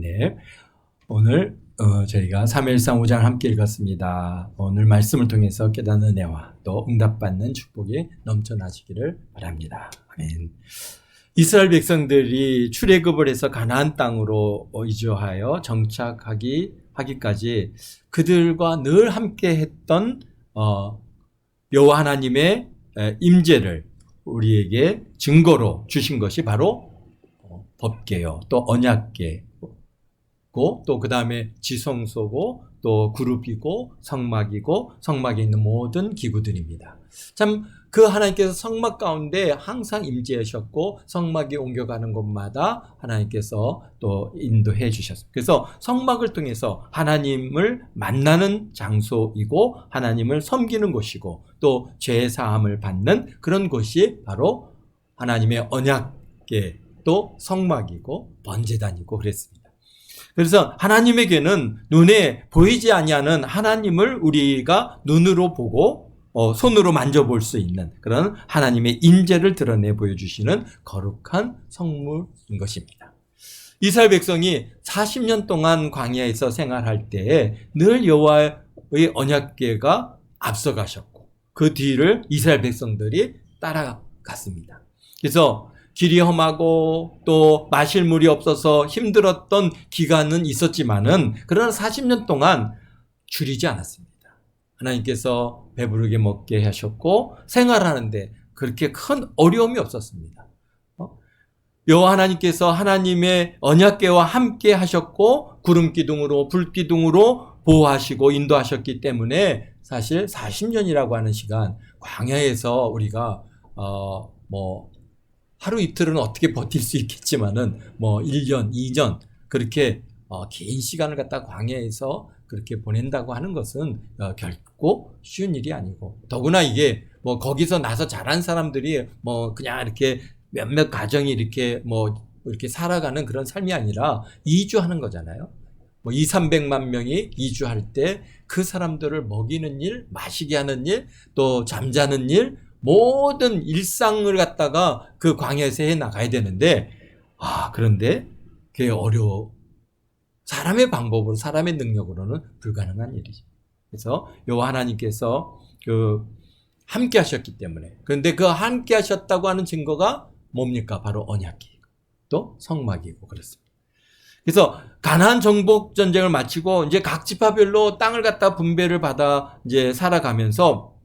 네. 오늘 어, 저희가 3일상 5장 함께 읽었습니다. 오늘 말씀을 통해서 깨닫는 은혜와 또 응답받는 축복이 넘쳐나시기를 바랍니다. 아멘. 이스라엘 백성들이 출애굽을 해서 가나안 땅으로 이주하여 정착하기 하기까지 그들과 늘 함께 했던 어, 여호와 하나님의 임재를 우리에게 증거로 주신 것이 바로 어, 법계요, 또 언약계, 또 그 다음에 지성소고 또 그룹이고 성막이고 성막에 있는 모든 기구들입니다. 참 그 하나님께서 성막 가운데 항상 임재하셨고 성막이 옮겨가는 곳마다 하나님께서 또 인도해 주셨습니다. 그래서 성막을 통해서 하나님을 만나는 장소이고 하나님을 섬기는 곳이고 또 죄 사함을 받는 그런 곳이 바로 하나님의 언약계 또 성막이고 번제단이고 그랬습니다. 그래서 하나님에게는 눈에 보이지 아니하는 하나님을 우리가 눈으로 보고 어, 손으로 만져볼 수 있는 그런 하나님의 인재를 드러내 보여주시는 거룩한 성물인 것입니다. 이스라엘 백성이 40년 동안 광야에서 생활할 때에 늘 여호와의 언약궤가 앞서가셨고 그 뒤를 이스라엘 백성들이 따라갔습니다. 그래서 길이 험하고 또 마실 물이 없어서 힘들었던 기간은 있었지만은 그러나 40년 동안 줄이지 않았습니다. 하나님께서 배부르게 먹게 하셨고 생활하는데 그렇게 큰 어려움이 없었습니다. 어? 여호와 하나님께서 하나님의 언약궤와 함께 하셨고 구름 기둥으로 불 기둥으로 보호하시고 인도하셨기 때문에 사실 40년이라고 하는 시간 광야에서 우리가 어 뭐 하루 이틀은 어떻게 버틸 수 있겠지만은 뭐 1년, 2년 그렇게 어, 긴 시간을 갖다 광야에서 그렇게 보낸다고 하는 것은 어, 결코 쉬운 일이 아니고 더구나 이게 뭐 거기서 나서 자란 사람들이 뭐 그냥 이렇게 몇몇 가정이 이렇게 뭐 이렇게 살아가는 그런 삶이 아니라 이주하는 거잖아요. 뭐 2, 300만 명이 이주할 때 그 사람들을 먹이는 일, 마시게 하는 일, 또 잠자는 일, 모든 일상을 갖다가 그 광야에서 해 나가야 되는데 아 그런데 그게 어려워 사람의 방법으로 사람의 능력으로는 불가능한 일이죠. 그래서 요 하나님께서 그 함께 하셨기 때문에 그런데 그 함께 하셨다고 하는 증거가 뭡니까? 바로 언약이고 또 성막이고 그렇습니다. 그래서 가나안 정복 전쟁을 마치고 이제 각 지파별로 땅을 갖다 분배를 받아 이제 살아가면서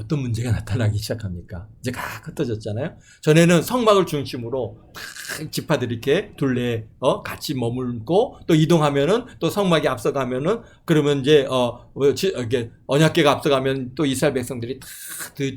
어떤 문제가 나타나기 시작합니까? 이제 각 흩어졌잖아요. 전에는 성막을 중심으로 탁 지파들이 이렇게 둘레 어 같이 머물고 또 이동하면은 또 성막이 앞서가면은 그러면 이제 어 이게 언약계가 앞서가면 또 이스라엘 백성들이 탁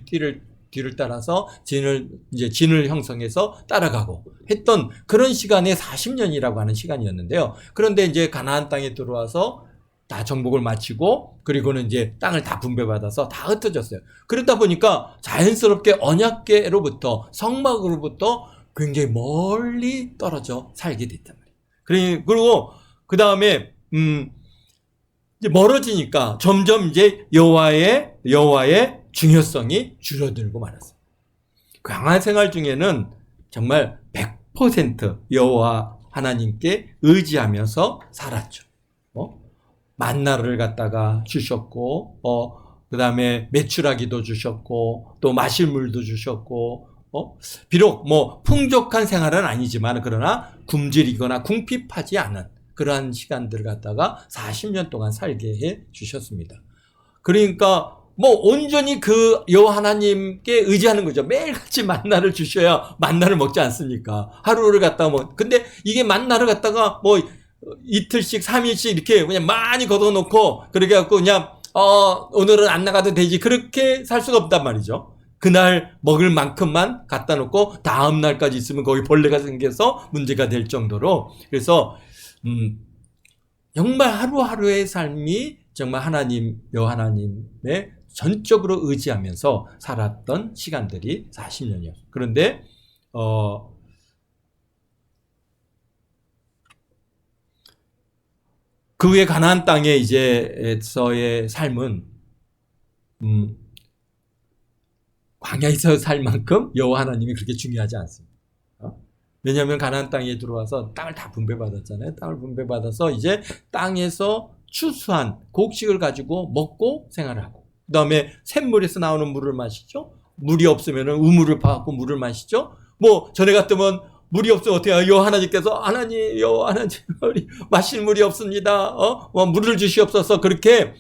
뒤를 뒤를 따라서 진을 이제 진을 형성해서 따라가고 했던 그런 시간에 40년이라고 하는 시간이었는데요. 그런데 이제 가나안 땅에 들어와서 다 정복을 마치고 그리고는 이제 땅을 다 분배받아서 다 흩어졌어요. 그러다 보니까 자연스럽게 언약계로부터 성막으로부터 굉장히 멀리 떨어져 살게 됐단 말이에요. 그리고 그 다음에 음 멀어지니까 점점 이제 여호와의 여호와의 중요성이 줄어들고 말았어요. 강한 생활 중에는 정말 100% 여호와 하나님께 의지하면서 살았죠. 만나를 갖다가 주셨고, 어, 그 다음에 매출하기도 주셨고, 또 마실 물도 주셨고, 어, 비록 뭐 풍족한 생활은 아니지만, 그러나 굶주리거나 궁핍하지 않은 그러한 시간들을 갖다가 40년 동안 살게 해 주셨습니다. 그러니까 뭐 온전히 그 여호와 하나님께 의지하는 거죠. 매일같이 만나를 주셔야 만나를 먹지 않습니까? 하루를 갖다가 뭐 근데 이게 만나를 갖다가 뭐 이틀씩, 3일씩 이렇게 그냥 많이 걷어놓고, 그렇게 갖고 그냥, 어, 오늘은 안 나가도 되지. 그렇게 살 수가 없단 말이죠. 그날 먹을 만큼만 갖다 놓고 다음 날까지 있으면 거기 벌레가 생겨서 문제가 될 정도로 그래서 음 정말 하루하루의 삶이 정말 하나님 여 하나님의 전적으로 의지하면서 살았던 시간들이 40년이요. 그런데 어 그 후에 가나안 땅에 이제서의 삶은 음, 광야에서 살 만큼 여호와 하나님이 그렇게 중요하지 않습니다. 어? 왜냐하면 가나안 땅에 들어와서 땅을 다 분배받았잖아요. 땅을 분배받아서 이제 땅에서 추수한 곡식을 가지고 먹고 생활하고 그 다음에 샘물에서 나오는 물을 마시죠. 물이 없으면 우물을 파갖고 물을 마시죠. 뭐 전에 같으면 물이 없어 어떻게 해요? 여 하나님께서 하나님 여 하나님 우리 마실 물이 없습니다. 어? 어, 물을 주시옵소서 그렇게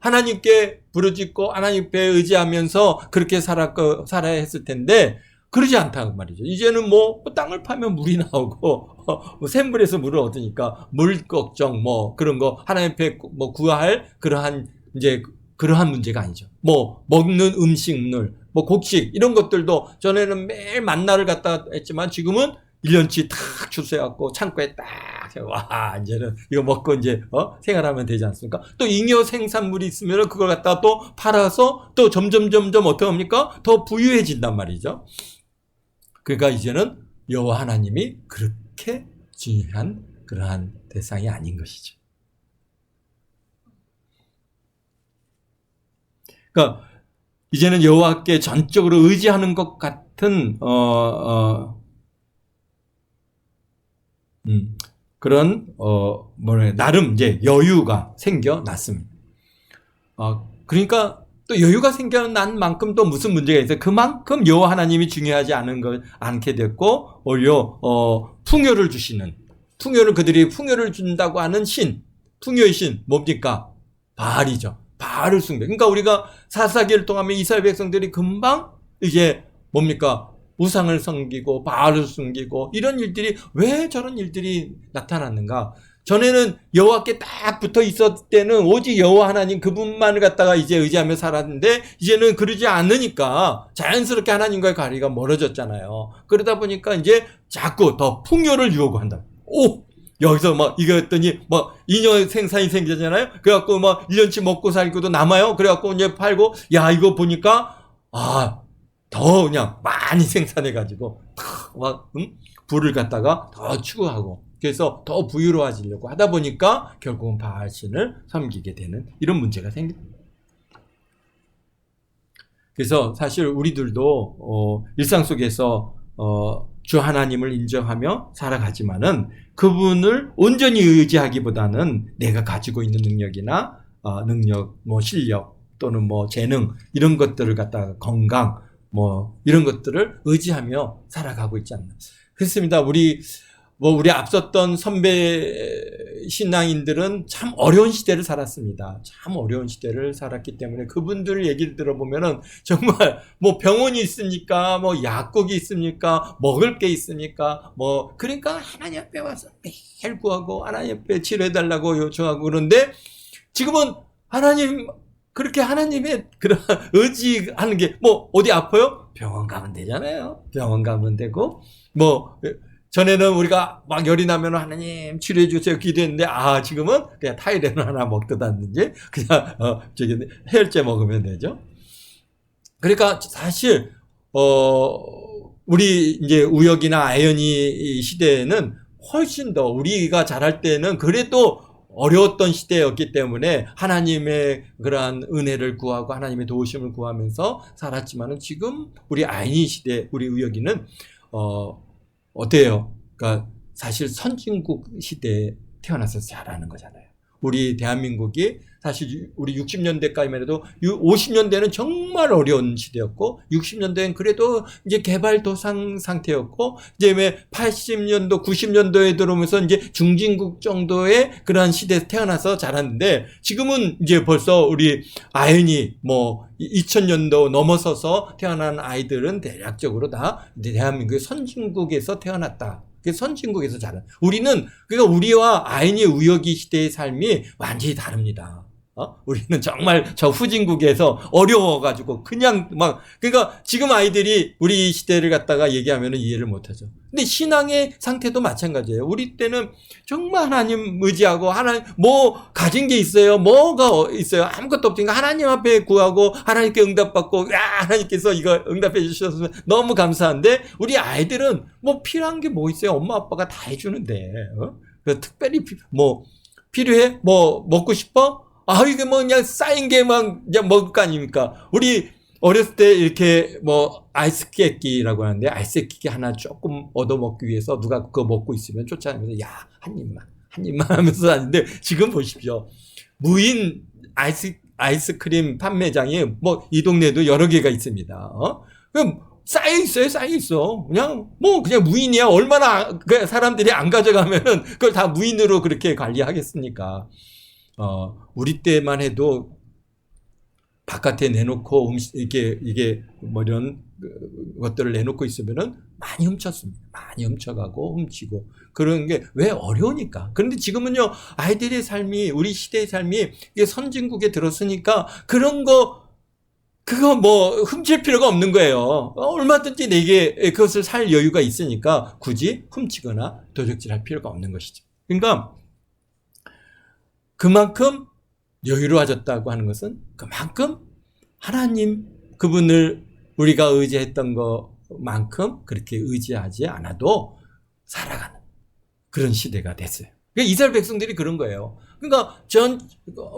하나님께 부르짖고 하나님께 의지하면서 그렇게 살아 살아야 했을 텐데 그러지 않다고 말이죠. 이제는 뭐 땅을 파면 물이 나오고 어, 뭐 샘물에서 물을 얻으니까 물 걱정 뭐 그런 거 하나님 앞에 뭐 구할 그러한 이제 그러한 문제가 아니죠. 뭐 먹는 음식물, 뭐 곡식 이런 것들도 전에는 매일 만나를 갖다 했지만 지금은 1년치 탁 추수해갖고 창고에 딱, 와, 이제는 이거 먹고 이제, 어, 생활하면 되지 않습니까? 또 잉여 생산물이 있으면 그걸 갖다 또 팔아서 또 점점, 점점 어떻게 합니까? 더 부유해진단 말이죠. 그러니까 이제는 여호와 하나님이 그렇게 중요한 그러한 대상이 아닌 것이죠. 그러니까 이제는 여호와께 전적으로 의지하는 것 같은 어, 어, 음, 그런 어 뭐래 나름 이제 여유가 생겨났습니다. 어, 그러니까 또 여유가 생겨난 만큼 또 무슨 문제가 있어요? 그만큼 여호와 하나님이 중요하지 않은 걸 않게 됐고 오히려 어, 풍요를 주시는 풍요를 그들이 풍요를 준다고 하는 신 풍요의 신 뭡니까? 바알이죠. 바알을 숭배. 그러니까 우리가 사사기를 통하면 이스라엘 백성들이 금방 이제 뭡니까? 우상을 섬기고 바알을 숨기고 이런 일들이 왜 저런 일들이 나타났는가? 전에는 여호와께 딱 붙어 있었을 때는 오직 여호와 하나님 그분만을 갖다가 이제 의지하며 살았는데 이제는 그러지 않으니까 자연스럽게 하나님과의 거리가 멀어졌잖아요. 그러다 보니까 이제 자꾸 더 풍요를 유혹한다. 오 여기서 막 이거 했더니 막 인연 생산이 생기잖아요. 그래갖고 막 1년치 먹고 살고도 남아요. 그래갖고 이제 팔고 야 이거 보니까 아 더 그냥 많이 생산해가지고 막 응? 불을 갖다가 더 추구하고 그래서 더 부유로워지려고 하다 보니까 결국은 바알신을 섬기게 되는 이런 문제가 생깁니다. 그래서 사실 우리들도 어, 일상 속에서 어, 주 하나님을 인정하며 살아가지만은 그분을 온전히 의지하기보다는 내가 가지고 있는 능력이나 어, 능력, 뭐 실력 또는 뭐 재능 이런 것들을 갖다가 건강 뭐 이런 것들을 의지하며 살아가고 있지 않나. 그렇습니다. 우리 뭐 우리 앞섰던 선배 신앙인들은 참 어려운 시대를 살았습니다. 참 어려운 시대를 살았기 때문에 그분들 얘기를 들어보면은 정말 뭐 병원이 있습니까? 뭐 약국이 있습니까? 먹을 게 있습니까? 뭐 그러니까 하나님 앞에 와서 매일 구하고 하나님 앞에 치료해 달라고 요청하고 그런데 지금은 하나님 그렇게 하나님의 그런 의지하는 게 뭐 어디 아파요? 병원 가면 되잖아요. 병원 가면 되고 뭐 전에는 우리가 막 열이 나면 하나님 치료해 주세요 기도했는데 아 지금은 그냥 타이레놀 하나 먹듯하든지 그냥 어 저기 해열제 먹으면 되죠. 그러니까 사실 어 우리 이제 우혁이나 아연이 시대에는 훨씬 더 우리가 잘할 때는 그래도 어려웠던 시대였기 때문에 하나님의 그러한 은혜를 구하고 하나님의 도우심을 구하면서 살았지만은 지금 우리 아이니 시대 우리 우혁이는 어 어때요? 그러니까 사실 선진국 시대에 태어나서 잘하는 거잖아요. 우리 대한민국이 사실 우리 60년대까지만 해도 50년대는 정말 어려운 시대였고 60년대는 그래도 이제 개발도상 상태였고 이제 왜 80년도 90년도에 들어오면서 이제 중진국 정도의 그러한 시대에서 태어나서 자랐는데 지금은 이제 벌써 우리 아연이 뭐 2000년도 넘어서서 태어난 아이들은 대략적으로 다 대한민국의 선진국에서 태어났다. 그 선진국에서 자란. 우리는 그러니까 우리와 아인이 우여기 시대의 삶이 완전히 다릅니다. 어? 우리는 정말 저 후진국에서 어려워가지고 그냥 막 그러니까 지금 아이들이 우리 시대를 갖다가 얘기하면 이해를 못하죠. 근데 신앙의 상태도 마찬가지예요. 우리 때는 정말 하나님 의지하고 하나님 뭐 가진 게 있어요. 뭐가 있어요. 아무것도 없으니까 하나님 앞에 구하고 하나님께 응답받고 야 하나님께서 이거 응답해 주셔서 너무 감사한데 우리 아이들은 뭐 필요한 게 뭐 있어요. 엄마 아빠가 다 해주는데 어? 그 특별히 뭐 필요해? 뭐 먹고 싶어? 아, 이게 뭐 그냥 쌓인 게만 그냥 먹을 거 아닙니까? 우리 어렸을 때 이렇게 뭐 아이스 깨끼라고 하는데 아이스 깨끼 하나 조금 얻어 먹기 위해서 누가 그거 먹고 있으면 쫓아내면서 야 한 입만 한 입만 하면서 하는데 지금 보십시오 무인 아이스 아이스크림 판매장이 뭐 이 동네도 여러 개가 있습니다. 어? 그럼 쌓여 있어요, 쌓여 있어. 그냥 뭐 그냥 무인이야. 얼마나 그 사람들이 안 가져가면은 그걸 다 무인으로 그렇게 관리하겠습니까? 어, 우리 때만 해도 바깥에 내놓고 음식 이게 이게 뭐 이런 그 것들을 내놓고 있으면은 많이 훔쳤습니다. 많이 훔쳐가고 훔치고 그런 게 왜 어려우니까. 그런데 지금은요 아이들의 삶이 우리 시대의 삶이 이게 선진국에 들었으니까 그런 거 그거 뭐 훔칠 필요가 없는 거예요. 어, 얼마든지 내게 그것을 살 여유가 있으니까 굳이 훔치거나 도적질할 필요가 없는 것이죠. 그러니까 그만큼 여유로워졌다고 하는 것은 그만큼 하나님 그분을 우리가 의지했던 것만큼 그렇게 의지하지 않아도 살아가는 그런 시대가 됐어요. 그러니까 이스라엘 백성들이 그런 거예요. 그러니까 전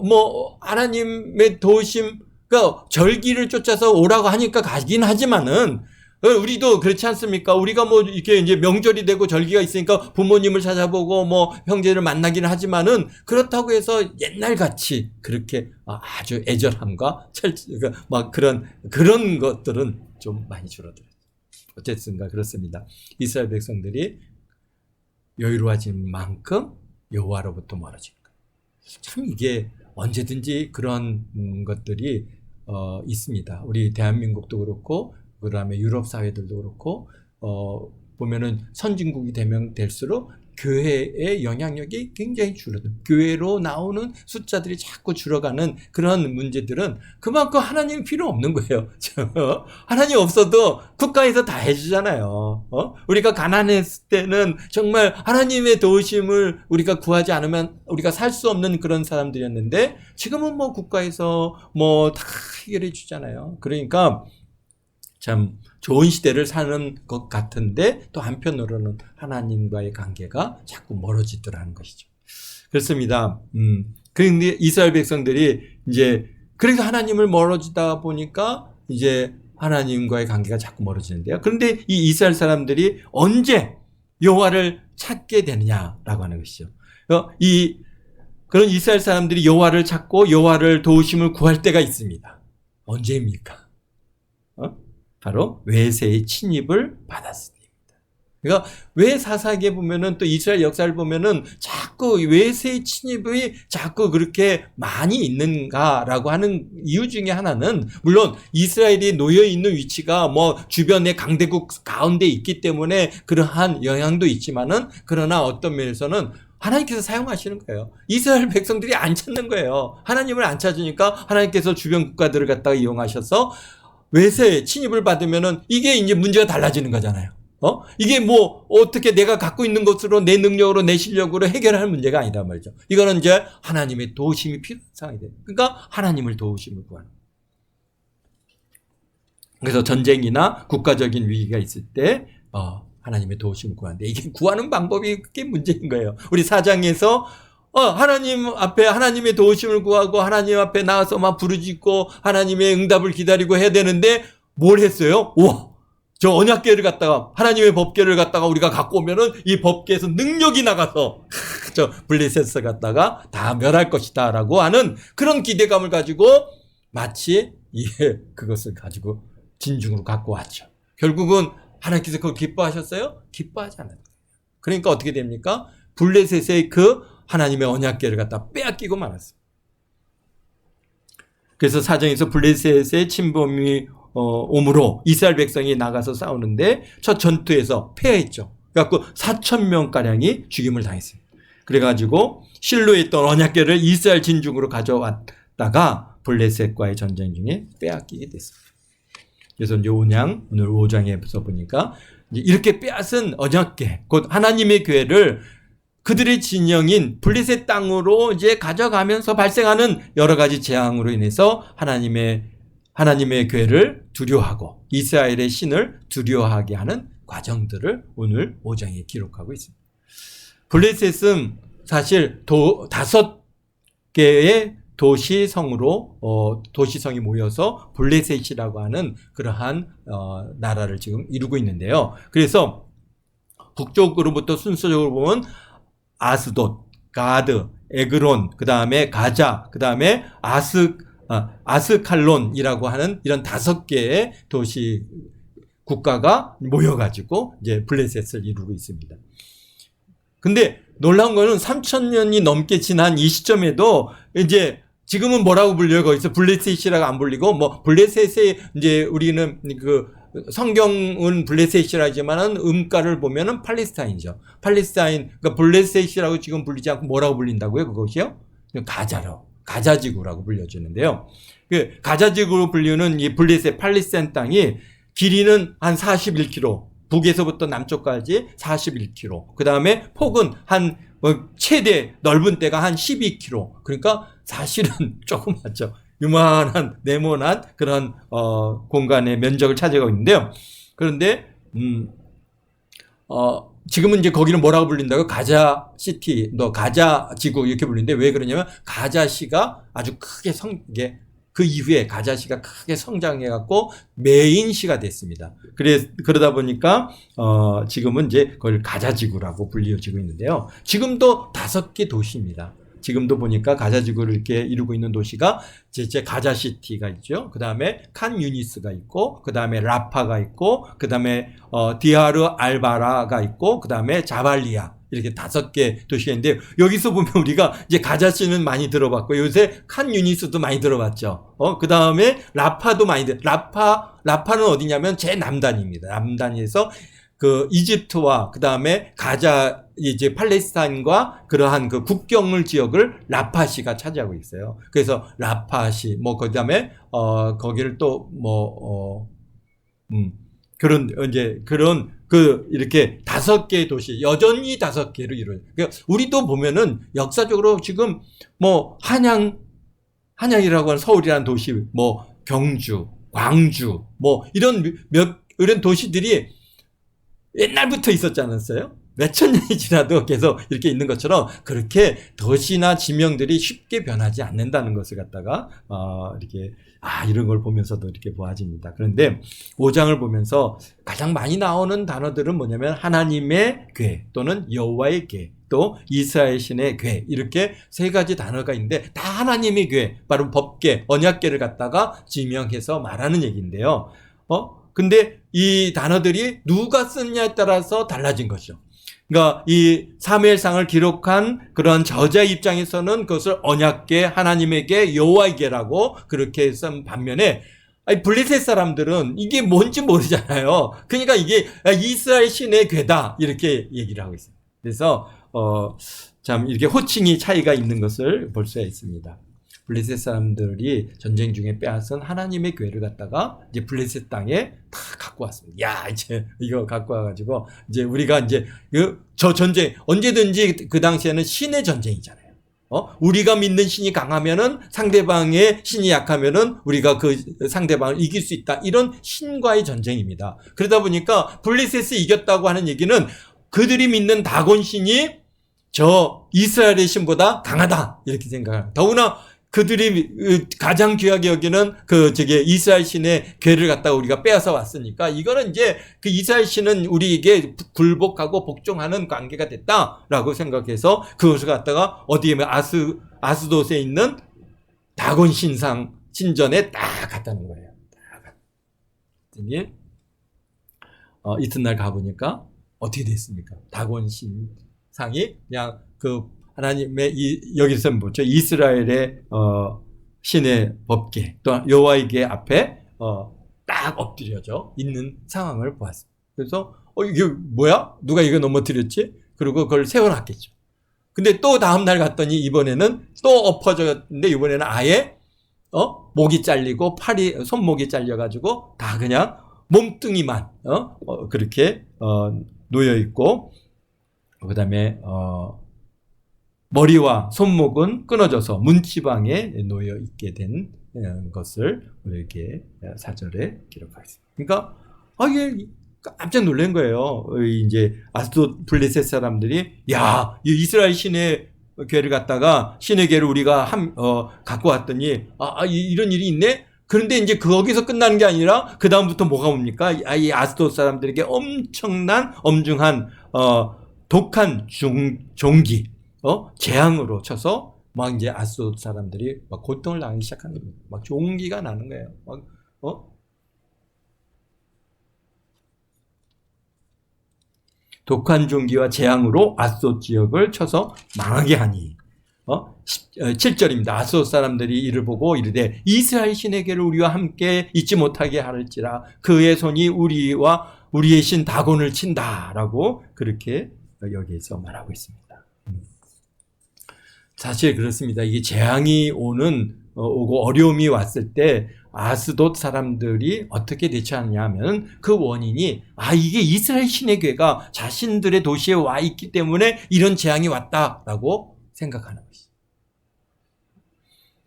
뭐 하나님의 도우심 그러니까 절기를 쫓아서 오라고 하니까 가긴 하지만은 어, 우리도 그렇지 않습니까? 우리가 뭐 이렇게 이제 명절이 되고 절기가 있으니까 부모님을 찾아보고 뭐 형제를 만나기는 하지만은 그렇다고 해서 옛날 같이 그렇게 아주 애절함과 철, 그러니까 막 그런 그런 것들은 좀 많이 줄어들어요. 어쨌든가 그렇습니다. 이스라엘 백성들이 여유로워진 만큼 여호와로부터 멀어진 거예요. 참 이게 언제든지 그런 음, 것들이 어, 있습니다. 우리 대한민국도 그렇고 그다음에 유럽 사회들도 그렇고 어, 보면은 선진국이 되면 될수록 교회의 영향력이 굉장히 줄어들. 교회로 나오는 숫자들이 자꾸 줄어가는 그런 문제들은 그만큼 하나님 필요 없는 거예요. 하나님 없어도 국가에서 다 해주잖아요. 어? 우리가 가난했을 때는 정말 하나님의 도우심을 우리가 구하지 않으면 우리가 살 수 없는 그런 사람들이었는데 지금은 뭐 국가에서 뭐 다 해결해 주잖아요. 그러니까 참 좋은 시대를 사는 것 같은데 또 한편으로는 하나님과의 관계가 자꾸 멀어지더라는 것이죠. 그렇습니다. 음. 그런데 이스라엘 백성들이 이제 그래서 하나님을 멀어지다 보니까 이제 하나님과의 관계가 자꾸 멀어지는데요. 그런데 이 이스라엘 사람들이 언제 여호와를 찾게 되느냐라고 하는 것이죠. 어, 이 그런 이스라엘 사람들이 여호와를 찾고 여호와를 도우심을 구할 때가 있습니다. 언제입니까? 어? 바로 외세의 침입을 받았습니다. 그러니까 왜 사사기에 보면은 또 이스라엘 역사를 보면은 자꾸 외세의 침입이 자꾸 그렇게 많이 있는가라고 하는 이유 중에 하나는 물론 이스라엘이 놓여 있는 위치가 뭐 주변의 강대국 가운데 있기 때문에 그러한 영향도 있지만은 그러나 어떤 면에서는 하나님께서 사용하시는 거예요. 이스라엘 백성들이 안 찾는 거예요. 하나님을 안 찾으니까 하나님께서 주변 국가들을 갖다가 이용하셔서 외세 침입을 받으면은 이게 이제 문제가 달라지는 거잖아요. 어? 이게 뭐 어떻게 내가 갖고 있는 것으로 내 능력으로 내 실력으로 해결할 문제가 아니다 말이죠. 이거는 이제 하나님의 도우심이 필요한 상황이 돼요. 그러니까 하나님을 도우심을 구하는. 그래서 전쟁이나 국가적인 위기가 있을 때 어, 하나님의 도우심을 구하는데 이게 구하는 방법이 그게 문제인 거예요. 우리 사장에서 어, 하나님 앞에 하나님의 도우심을 구하고 하나님 앞에 나와서 막 부르짖고 하나님의 응답을 기다리고 해야 되는데 뭘 했어요? 우와! 저 언약계를 갖다가 하나님의 법계를 갖다가 우리가 갖고 오면은 이 법계에서 능력이 나가서 저 블레셋을 갖다가 다 멸할 것이다라고 하는 그런 기대감을 가지고 마치 예, 그것을 가지고 진중으로 갖고 왔죠. 결국은 하나님께서 그걸 기뻐하셨어요? 기뻐하지 않아요. 그러니까 어떻게 됩니까? 블레셋의 그 하나님의 언약계를 갖다 빼앗기고 말았어요. 그래서 사정에서 블레셋의 침범이 어, 오므로 이스라엘 백성이 나가서 싸우는데 첫 전투에서 패했죠. 그래갖고 4천 명 가량이 죽임을 당했어요. 그래가지고 실로에 있던 언약계를 이스라엘 진중으로 가져왔다가 블레셋과의 전쟁 중에 빼앗기게 됐습니다. 그래서 오냥 오늘 5장에서 보니까 이렇게 빼앗은 언약계 곧 하나님의 교회를 그들의 진영인 블레셋 땅으로 이제 가져가면서 발생하는 여러 가지 재앙으로 인해서 하나님의 하나님의 교회를 두려워하고 이스라엘의 신을 두려워하게 하는 과정들을 오늘 5장에 기록하고 있습니다. 블레셋은 사실 도, 다섯 개의 도시성으로 어, 도시성이 모여서 블레셋이라고 하는 그러한 어, 나라를 지금 이루고 있는데요. 그래서 북쪽으로부터 순서적으로 보면 아스돗, 가드, 에그론, 그 다음에 가자, 그 다음에 아스 아, 아스칼론이라고 하는 이런 다섯 개의 도시 국가가 모여가지고 이제 블레셋을 이루고 있습니다. 근데 놀라운 거는 3천년이 넘게 지난 이 시점에도 이제 지금은 뭐라고 불려요? 거기서 블레셋이라고 안 불리고 뭐 블레셋의 이제 우리는 그 성경은 블레셋이라지만은 음가를 보면은 팔레스타인이죠. 팔레스타인 그러니까 블레셋이라고 지금 불리지 않고 뭐라고 불린다고요? 그것이요? 가자로 가자지구라고 불려주는데요. 그 가자지구로 불리는 이 블레셋 팔레스타인 땅이 길이는 한 41km, 북에서부터 남쪽까지 41km. 그 다음에 폭은 한뭐 최대 넓은 데가 한 12km. 그러니까 사실은 조그맣죠. 유만한 네모난 그런 어, 공간의 면적을 차지하고 있는데요. 그런데 음, 어, 지금은 이제 거기는 뭐라고 불린다고 가자 시티, 너 가자 지구 이렇게 불리는데 왜 그러냐면 가자시가 아주 크게 성 이게 그 이후에 가자시가 크게 성장해 갖고 메인 시가 됐습니다. 그래 그러다 보니까 어 지금은 이제 그걸 가자지구라고 불리어지고 있는데요. 지금도 다섯 개 도시입니다. 지금도 보니까 가자지구를 이렇게 이루고 있는 도시가 이제 가자시티가 있죠. 그 다음에 칸 유니스가 있고, 그 다음에 라파가 있고, 그 다음에 어, 디아르 알바라가 있고, 그 다음에 자발리아 이렇게 다섯 개 도시가 있는데 여기서 보면 우리가 이제 가자시는 많이 들어봤고 요새 칸 유니스도 많이 들어봤죠. 어, 그 다음에 라파도 많이 들. 라파 라파는 어디냐면 제 남단입니다. 남단에서 그 이집트와 그 다음에 가자 이제 팔레스타인과 그러한 그 국경을 지역을 라파시가 차지하고 있어요. 그래서 라파시 뭐 그다음에 어 거기를 또뭐 어 음 그런 이제 그런 그 이렇게 다섯 개의 도시 여전히 다섯 개로 이루어요. 그러니까 우리도 보면은 역사적으로 지금 뭐 한양 한양이라고 하는 서울이라는 도시 뭐 경주, 광주 뭐 이런 몇 이런 도시들이 옛날부터 있었지 않았어요? 몇천 년이 지나도 계속 이렇게 있는 것처럼 그렇게 도시나 지명들이 쉽게 변하지 않는다는 것을 갖다가 어 이렇게 아 이런 걸 보면서도 이렇게 보아집니다. 그런데 5장을 보면서 가장 많이 나오는 단어들은 뭐냐면 하나님의 궤 또는 여호와의 궤또 이스라엘 신의 궤 이렇게 세 가지 단어가 있는데 다 하나님의 궤 바로 법궤 언약궤를 갖다가 지명해서 말하는 얘기인데요. 어 근데 이 단어들이 누가 썼냐에 따라서 달라진 거죠. 그러니까 이 사무엘상을 기록한 그런 저자 입장에서는 그것을 언약계 하나님에게 여호와에게라고 그렇게 쓴 반면에 아니 블레셋 사람들은 이게 뭔지 모르잖아요. 그러니까 이게 이스라엘 신의 괴다 이렇게 얘기를 하고 있어요. 그래서 어 참 이렇게 호칭이 차이가 있는 것을 볼 수가 있습니다. 블레셋 사람들이 전쟁 중에 빼앗은 하나님의 교회를 갖다가 이제 블레셋 땅에 다 갖고 왔습니다. 야, 이제 이거 갖고 와가지고 이제 우리가 이제 저 전쟁 언제든지 그 당시에는 신의 전쟁이잖아요. 어? 우리가 믿는 신이 강하면은 상대방의 신이 약하면은 우리가 그 상대방을 이길 수 있다. 이런 신과의 전쟁입니다. 그러다 보니까 블레셋이 이겼다고 하는 얘기는 그들이 믿는 다곤 신이 저 이스라엘의 신보다 강하다. 이렇게 생각합니다. 더구나 그들이 가장 귀하게 여기는 그 저기 이스라엘 신의 괴를 갖다가 우리가 빼앗아 왔으니까 이거는 이제 그 이스라엘 신은 우리에게 굴복하고 복종하는 관계가 됐다라고 생각해서 그것을 갖다가 어디에 아스 아스돗에 있는 다곤 신상 신전에 딱 갔다는 거예요. 딱 어, 이튿날 가보니까 어떻게 됐습니까? 다곤 신상이 그냥 그 하나님의 이 여기서 뭐죠? 이스라엘의 어, 신의 법계 또 여호와에게 앞에 어, 딱 엎드려져 있는 상황을 보았습니다. 그래서 어 이게 뭐야? 누가 이거 넘어뜨렸지? 그리고 그걸 세워놨겠죠. 근데 또 다음 날 갔더니 이번에는 또 엎어졌는데 이번에는 아예 어 목이 잘리고 팔이 손목이 잘려가지고 다 그냥 몸뚱이만 어, 어 그렇게 어 놓여 있고 그다음에 어 머리와 손목은 끊어져서 문지방에 놓여 있게 된 어, 것을 어, 사절에 기록하겠습니다. 그러니까 아 이게 깜짝 놀란 거예요. 이제 아스도 블레셋 사람들이 야 이스라엘 신의 괴를 갖다가 신의 괴를 우리가 함, 어, 갖고 왔더니 아, 아, 이- 이런 일이 있네. 그런데 이제 거기서 끝나는 게 아니라 그 다음부터 뭐가 옵니까? 이- 아, 이 아스도 사람들에게 엄청난 엄중한 어, 독한 중, 종기, 어, 재앙으로 쳐서 막 이제 아스도 사람들이 막 고통을 당하기 시작하는 겁니다. 막 종기가 나는 거예요. 막, 어? 독한 종기와 재앙으로 아스도 지역을 쳐서 망하게 하니. 어? 7절입니다. 아스도 사람들이 이를 보고 이르되 이스라엘 신에게를 우리와 함께 잊지 못하게 하를지라 그의 손이 우리와 우리의 신 다곤을 친다라고 그렇게 여기에서 말하고 있습니다. 음. 사실 그렇습니다. 이게 재앙이 오는 어, 오고 어려움이 왔을 때 아스돗 사람들이 어떻게 대처하느냐 하면 그 원인이 아 이게 이스라엘 신의 괴가 자신들의 도시에 와 있기 때문에 이런 재앙이 왔다라고 생각하는 것이죠.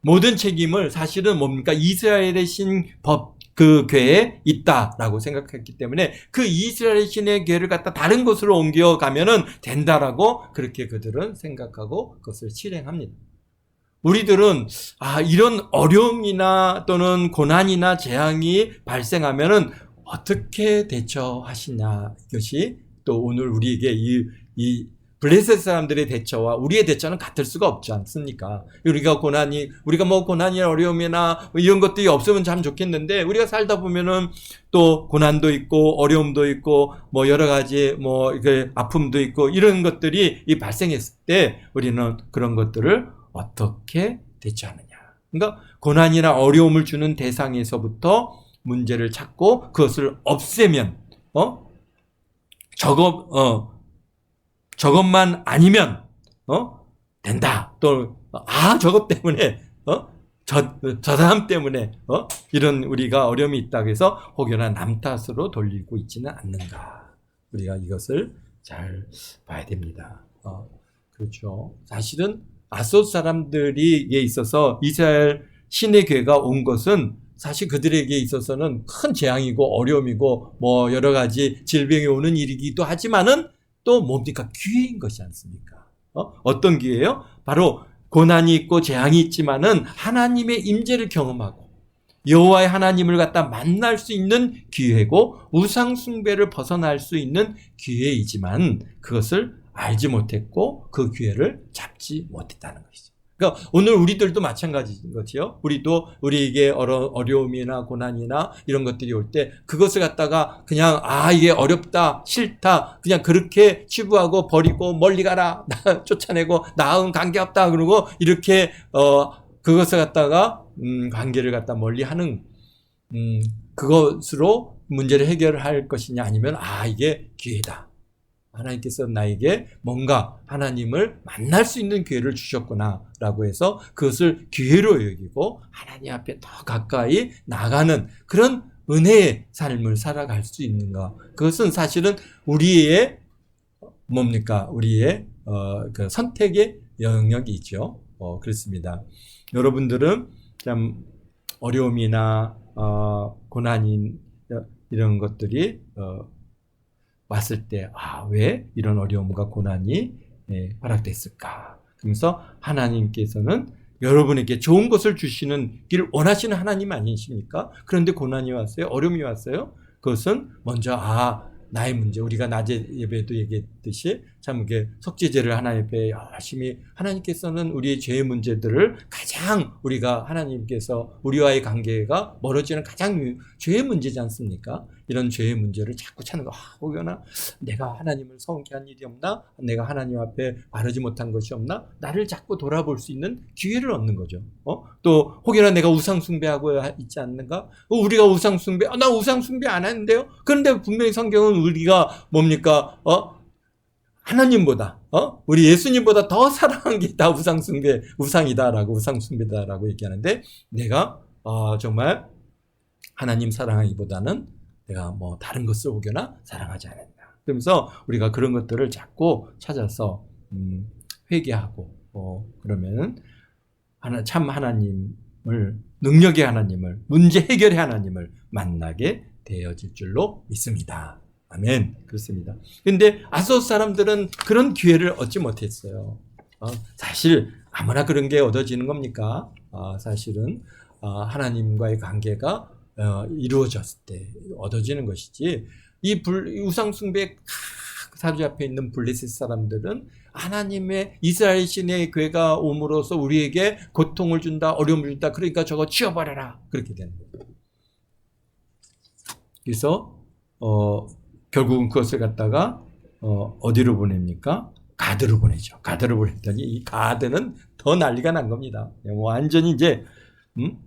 모든 책임을 사실은 뭡니까 이스라엘의 신법 그 괴에 있다라고 생각했기 때문에 그 이스라엘 신의 괴를 갖다 다른 곳으로 옮겨가면은 된다라고 그렇게 그들은 생각하고 그것을 실행합니다. 우리들은 아 이런 어려움이나 또는 고난이나 재앙이 발생하면은 어떻게 대처하시냐 이것이 또 오늘 우리에게 이, 이 블레셋 사람들의 대처와 우리의 대처는 같을 수가 없지 않습니까? 우리가 고난이 우리가 뭐 고난이나 어려움이나 뭐 이런 것들이 없으면 참 좋겠는데 우리가 살다 보면은 또 고난도 있고 어려움도 있고 뭐 여러 가지 뭐 이게 아픔도 있고 이런 것들이 이 발생했을 때 우리는 그런 것들을 어떻게 대처하느냐. 그러니까 고난이나 어려움을 주는 대상에서부터 문제를 찾고 그것을 없애면 어 저것 어 저것만 아니면 어 된다. 또 아 저것 때문에 어저 저 사람 때문에 어 이런 우리가 어려움이 있다고 해서 혹여나 남 탓으로 돌리고 있지는 않는가. 우리가 이것을 잘 봐야 됩니다. 어 그렇죠. 사실은 아소 사람들이에 있어서 이스라엘 신의 괴가 온 것은 사실 그들에게 있어서는 큰 재앙이고 어려움이고 뭐 여러 가지 질병이 오는 일이기도 하지만은 또 뭡니까 기회인 것이 않습니까? 어? 어떤 기회예요? 바로 고난이 있고 재앙이 있지만은 하나님의 임재를 경험하고 여호와의 하나님을 갖다 만날 수 있는 기회고 우상 숭배를 벗어날 수 있는 기회이지만 그것을 알지 못했고 그 기회를 잡지 못했다는 것이죠. 그러니까 오늘 우리들도 마찬가지인 것이요. 우리도 우리에게 어려, 어려움이나 고난이나 이런 것들이 올 때 그것을 갖다가 그냥 아 이게 어렵다 싫다 그냥 그렇게 치부하고 버리고 멀리 가라 나 쫓아내고 나은 관계 없다 그러고 이렇게 어 그것을 갖다가 음 관계를 갖다 멀리하는 음 그것으로 문제를 해결할 것이냐 아니면 아 이게 기회다. 하나님께서 나에게 뭔가 하나님을 만날 수 있는 기회를 주셨구나라고 해서 그것을 기회로 여기고 하나님 앞에 더 가까이 나가는 그런 은혜의 삶을 살아갈 수 있는가? 그것은 사실은 우리의 뭡니까? 우리의 어, 그 선택의 영역이죠. 어, 그렇습니다. 여러분들은 참 어려움이나 어, 고난이 이런 것들이 어, 왔을 때, 아, 왜 이런 어려움과 고난이 예, 허락됐을까? 그러면서 하나님께서는 여러분에게 좋은 것을 주시는 길 원하시는 하나님 아니십니까? 그런데 고난이 왔어요? 어려움이 왔어요? 그것은 먼저, 아, 나의 문제, 우리가 낮에 예배도 얘기했듯이 참 이게 속죄제를 하나님 앞에 열심히 하나님께서는 우리의 죄의 문제들을 가장 우리가 하나님께서 우리와의 관계가 멀어지는 가장 죄의 문제지 않습니까? 이런 죄의 문제를 자꾸 찾는 거. 아, 혹여나 내가 하나님을 서운케 한 일이 없나? 내가 하나님 앞에 바르지 못한 것이 없나? 나를 자꾸 돌아볼 수 있는 기회를 얻는 거죠. 어? 또 혹여나 내가 우상 숭배하고 있지 않는가? 어, 우리가 우상 숭배, 아, 나 우상 숭배 안 했는데요. 그런데 분명히 성경은 우리가 뭡니까? 어? 하나님보다 어? 우리 예수님보다 더 사랑한 게 다 우상 숭배, 우상이다라고 우상 숭배다라고 얘기하는데 내가 어, 정말 하나님 사랑하기보다는 내가 뭐 다른 것을 혹여나 사랑하지 않는다. 그러면서 우리가 그런 것들을 자꾸 찾아서 음, 회개하고 어, 그러면 하나 참 하나님을 능력의 하나님을 문제 해결의 하나님을 만나게 되어질 줄로 믿습니다. 아멘. 그렇습니다. 근데 아소 사람들은 그런 기회를 얻지 못했어요. 어, 사실 아무나 그런 게 얻어지는 겁니까? 어, 사실은 어, 하나님과의 관계가 어, 이루어졌을 때 얻어지는 것이지 이 불, 우상 숭배 사로잡혀 있는 블레셋 사람들은 하나님의 이스라엘 신의 괴가 옴으로써 우리에게 고통을 준다, 어려움을 준다. 그러니까 저거 치워버려라. 그렇게 되는 거예요. 그래서 어, 결국은 그것을 갖다가 어, 어디로 보냅니까? 가드로 보내죠. 가드로 보냈더니 이 가드는 더 난리가 난 겁니다. 완전히 이제 음?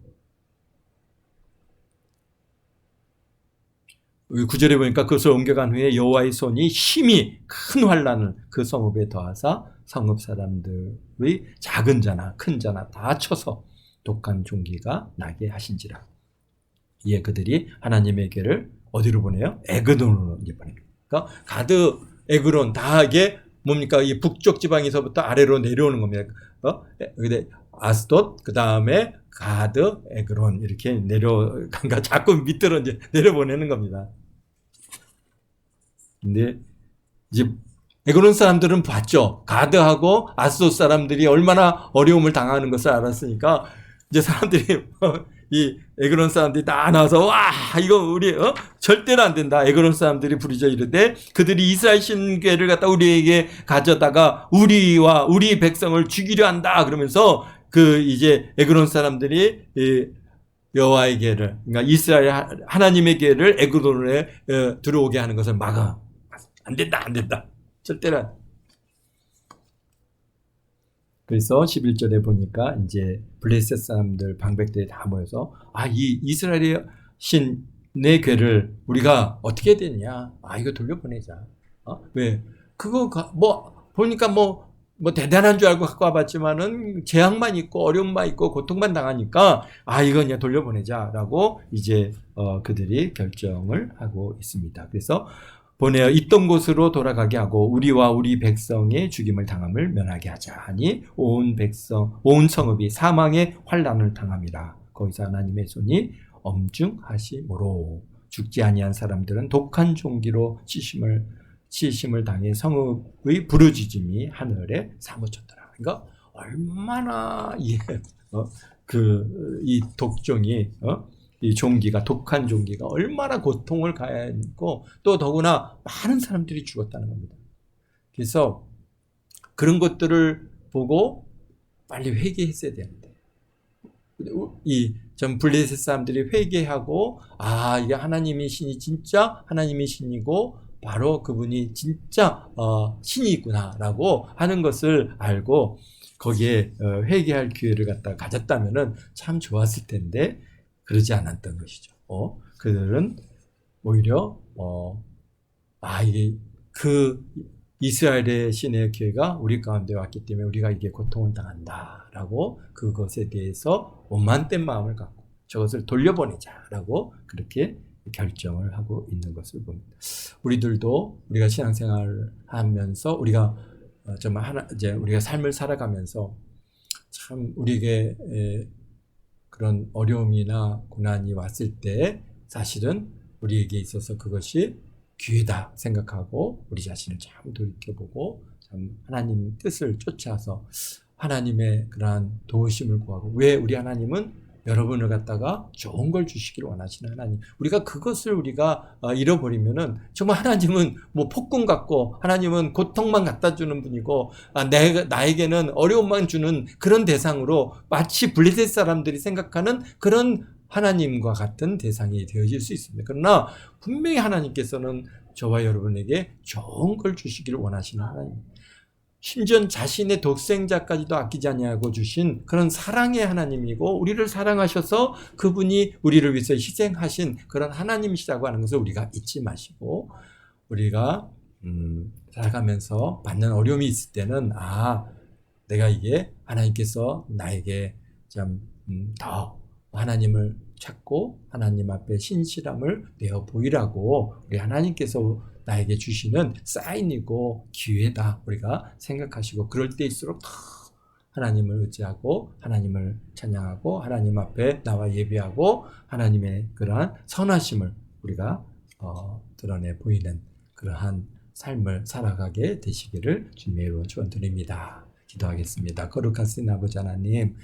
구절에 보니까 그것을 옮겨간 후에 여호와의 손이 힘이 큰 환란을 그 성읍에 더하사 성읍 사람들의 작은 자나 큰 자나 다 쳐서 독한 종기가 나게 하신지라. 이에 그들이 하나님에게를 어디로 보내요? 에그론으로 이제 보냅니다. 그러니까 가드, 에그론 다 이게 뭡니까? 이 북쪽 지방에서부터 아래로 내려오는 겁니다. 어? 근데 아스돗, 그 다음에 가드, 에그론 이렇게 내려간가 자꾸 밑으로 이제 내려보내는 겁니다. 근데 이제 에그론 사람들은 봤죠. 가드하고 아스돗 사람들이 얼마나 어려움을 당하는 것을 알았으니까 이제 사람들이 이 에그론 사람들이 다 나와서 와 이거 우리 어? 절대로 안 된다. 에그론 사람들이 부르짖어 이르되 그들이 이스라엘 신궤를 갖다 우리에게 가져다가 우리와 우리 백성을 죽이려 한다. 그러면서 그 이제 에그론 사람들이 여호와에게를 그러니까 이스라엘 하나님의 궤를 에그론에 어, 들어오게 하는 것을 막아 안 된다 안 된다 절대로 그래서 11절에 보니까 이제 블레셋 사람들 방백들이 다 모여서 아 이 이스라엘의 신내 괴를 우리가 어떻게 되냐 아 이거 돌려보내자 어? 왜 그거 뭐 보니까 뭐뭐 뭐 대단한 줄 알고 갖고 와봤지만은 재앙만 있고 어려움만 있고 고통만 당하니까 아 이거 그냥 돌려보내자라고 이제 어 그들이 결정을 하고 있습니다. 그래서 보내어 있던 곳으로 돌아가게 하고 우리와 우리 백성의 죽임을 당함을 면하게 하자 하니 온 백성 온 성읍이 사망의 환란을 당함이라 거기서 하나님의 손이 엄중하시므로 죽지 아니한 사람들은 독한 종기로 치심을 치심을 당해 성읍의 부르짖음이 하늘에 사무쳤더라. 그러니까 얼마나 어, 그이 독종이 어? 이 종기가 독한 종기가 얼마나 고통을 가했고 또 더구나 많은 사람들이 죽었다는 겁니다. 그래서 그런 것들을 보고 빨리 회개했어야 되는데 이 전 블레셋 사람들이 회개하고 아 이게 하나님의 신이 진짜 하나님의 신이고 바로 그분이 진짜 어, 신이 있구나라고 하는 것을 알고 거기에 어, 회개할 기회를 갖다 가졌다면은 참 좋았을 텐데 그러지 않았던 것이죠. 어? 그들은 오히려 어, 아 이게 그 이스라엘의 신의 기회가 우리 가운데 왔기 때문에 우리가 이게 고통을 당한다라고 그것에 대해서 원만된 마음을 갖고 저것을 돌려보내자라고 그렇게 결정을 하고 있는 것을 봅니다. 우리들도 우리가 신앙생활을 하면서 우리가 어, 정말 하나 이제 우리가 삶을 살아가면서 참 우리에게 그런 어려움이나 고난이 왔을 때 사실은 우리에게 있어서 그것이 기회다 생각하고 우리 자신을 참 돌이켜보고 참 하나님 뜻을 쫓아서 하나님의 그러한 도우심을 구하고 왜 우리 하나님은 여러분을 갖다가 좋은 걸 주시기를 원하시는 하나님. 우리가 그것을 우리가 어, 잃어버리면은 정말 하나님은 뭐 폭군 같고 하나님은 고통만 갖다 주는 분이고 아, 내, 나에게는 어려움만 주는 그런 대상으로 마치 블레셋 사람들이 생각하는 그런 하나님과 같은 대상이 되어질 수 있습니다. 그러나 분명히 하나님께서는 저와 여러분에게 좋은 걸 주시기를 원하시는 하나님. 심지어 자신의 독생자까지도 아끼지 아니하고 주신 그런 사랑의 하나님이고 우리를 사랑하셔서 그분이 우리를 위해서 희생하신 그런 하나님이시라고 하는 것을 우리가 잊지 마시고 우리가 음, 살아가면서 받는 어려움이 있을 때는 아 내가 이게 하나님께서 나에게 좀더 음, 하나님을 찾고 하나님 앞에 신실함을 내어 보이라고 우리 하나님께서 나에게 주시는 사인이고 기회다 우리가 생각하시고 그럴 때일수록 더 하나님을 의지하고 하나님을 찬양하고 하나님 앞에 나와 예배하고 하나님의 그러한 선하심을 우리가 어, 드러내 보이는 그러한 삶을 살아가게 되시기를 주님의 이름으로 축원드립니다. 기도하겠습니다. 거룩하신 아버지 하나님,